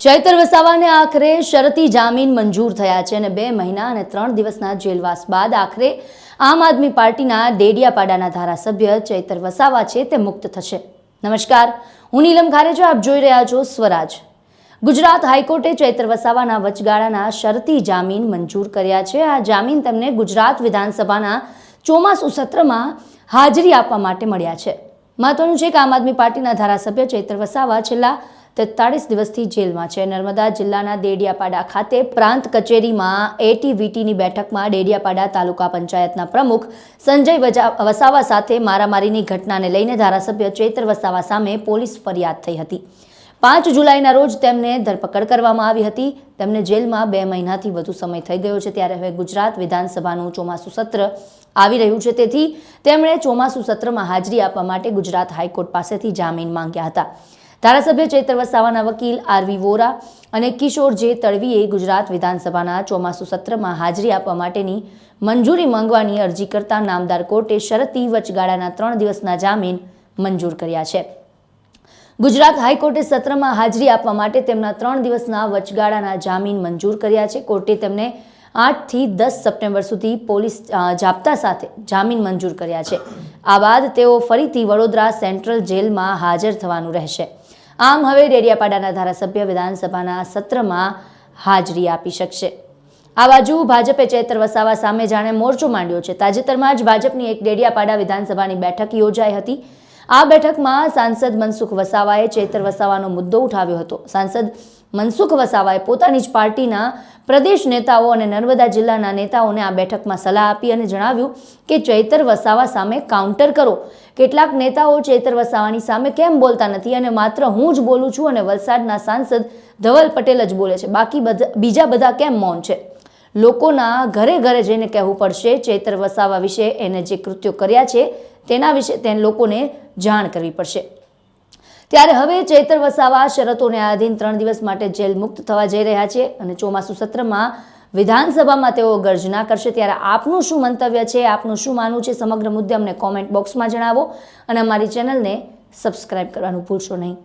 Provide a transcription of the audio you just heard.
ચૈતર વસાવાને આખરે શરતી જામીન મંજૂર થયા છે અને બે મહિના અને ત્રણ દિવસના જેલવાસ બાદ આખરે આમ આદમી પાર્ટીના ડેડિયાપાડાના ધારાસભ્ય ચૈતર વસાવા છે તે મુક્ત થશે. નમસ્કાર, હું નીલમ ખારેજો, આપ જોઈ રહ્યા છો સ્વરાજ. ગુજરાત હાઈકોર્ટે ચૈતર વસાવાના વચગાળાના શરતી જામીન મંજૂર કર્યા છે. આ જામીન તેમને ગુજરાત વિધાનસભાના ચોમાસુ સત્રમાં હાજરી આપવા માટે મળ્યા છે. મહત્વનું છે કે આમ આદમી પાર્ટીના ધારાસભ્ય ચૈતર વસાવા છેલ્લા તેતાળીસ દિવસથી જેલમાં છે. નર્મદા જિલ્લાના દેડિયાપાડા ખાતે પ્રાંત કચેરીમાં એટીવીટીની બેઠકમાં ડેડિયાપાડા તાલુકા પંચાયતના પ્રમુખ સંજય વસાવા સાથે મારામારીની ઘટનાને લઈને ધારાસભ્ય ચેતર વસાવા સામે પોલીસ ફરિયાદ થઈ હતી. પાંચ જુલાઈના રોજ તેમને ધરપકડ કરવામાં આવી હતી. તેમને જેલમાં બે મહિનાથી વધુ સમય થઈ ગયો છે. ત્યારે હવે ગુજરાત વિધાનસભાનું ચોમાસું સત્ર આવી રહ્યું છે. તેથી તેમણે ચોમાસુ સત્રમાં હાજરી આપવા માટે ગુજરાત હાઈકોર્ટ પાસેથી જામીન માંગ્યા હતા. ધારાસભ્ય ચેતર વસાવાના વકીલ આરવી વોરા અને કિશોર જે તળવીએ ગુજરાત વિધાનસભાના ચોમાસુ સત્રમાં હાજરી આપવા માટેની મંજૂરી માંગવાની અરજી કરતા નામદાર કોર્ટે શરતી વચગાળાના ત્રણ દિવસના જામીન મંજૂર કર્યા છે. ગુજરાત હાઈકોર્ટે સત્રમાં હાજરી આપવા માટે તેમના ત્રણ દિવસના વચગાળાના જામીન મંજૂર કર્યા છે. કોર્ટે તેમને આઠથી દસ સપ્ટેમ્બર સુધી પોલીસ જાપતા સાથે જામીન મંજૂર કર્યા છે. આ બાદ તેઓ ફરીથી વડોદરા સેન્ટ્રલ જેલમાં હાજર થવાનું રહેશે. આમ હવે ડેડિયાપાડાના ધારાસભ્ય વિધાનસભાના સત્રમાં હાજરી આપી શકશે. આ બાજુ ભાજપે ચેતર વસાવા સામે જાણે મોરચો માંડ્યો છે. તાજેતરમાં જ ભાજપની એક ડેડિયાપાડા વિધાનસભાની બેઠક યોજાઈ હતી. આ બેઠકમાં સાંસદ મનસુખ વસાવાએ ચેતર વસાવાનો મુદ્દો ઉઠાવ્યો હતો. સાંસદ મનસુખ વસાવાએ પોતાની જ પાર્ટીના પ્રદેશ નેતાઓ અને નર્મદા જિલ્લાના નેતાઓને આ બેઠકમાં સલાહ આપી અને જણાવ્યું કે ચૈતર વસાવા સામે કાઉન્ટર કરો. કેટલાક નેતાઓ ચૈતર વસાવાની સામે કેમ બોલતા નથી અને માત્ર હું જ બોલું છું અને વલસાડના સાંસદ ધવલ પટેલ જ બોલે છે. બાકી બધા, બીજા બધા કેમ મૌન છે? લોકોના ઘરે ઘરે જઈને કહેવું પડશે ચૈતર વસાવા વિશે એને જે કૃત્યો કર્યા છે તેના વિશે, તે લોકોને જાણ કરવી પડશે. ત્યારે હવે ચૈતર વસાવા શરતોને આધીન ત્રણ દિવસ માટે જેલ મુક્ત થવા જઈ રહ્યા છે અને ચોમાસુ સત્રમાં વિધાનસભામાં તેઓ ગર્જના કરશે. ત્યારે આપનું શું મંતવ્ય છે, આપનું શું માનવું છે, સમગ્ર મુદ્દે અમને કોમેન્ટ બોક્સમાં જણાવો અને અમારી ચેનલને સબસ્ક્રાઇબ કરવાનું ભૂલશો નહીં.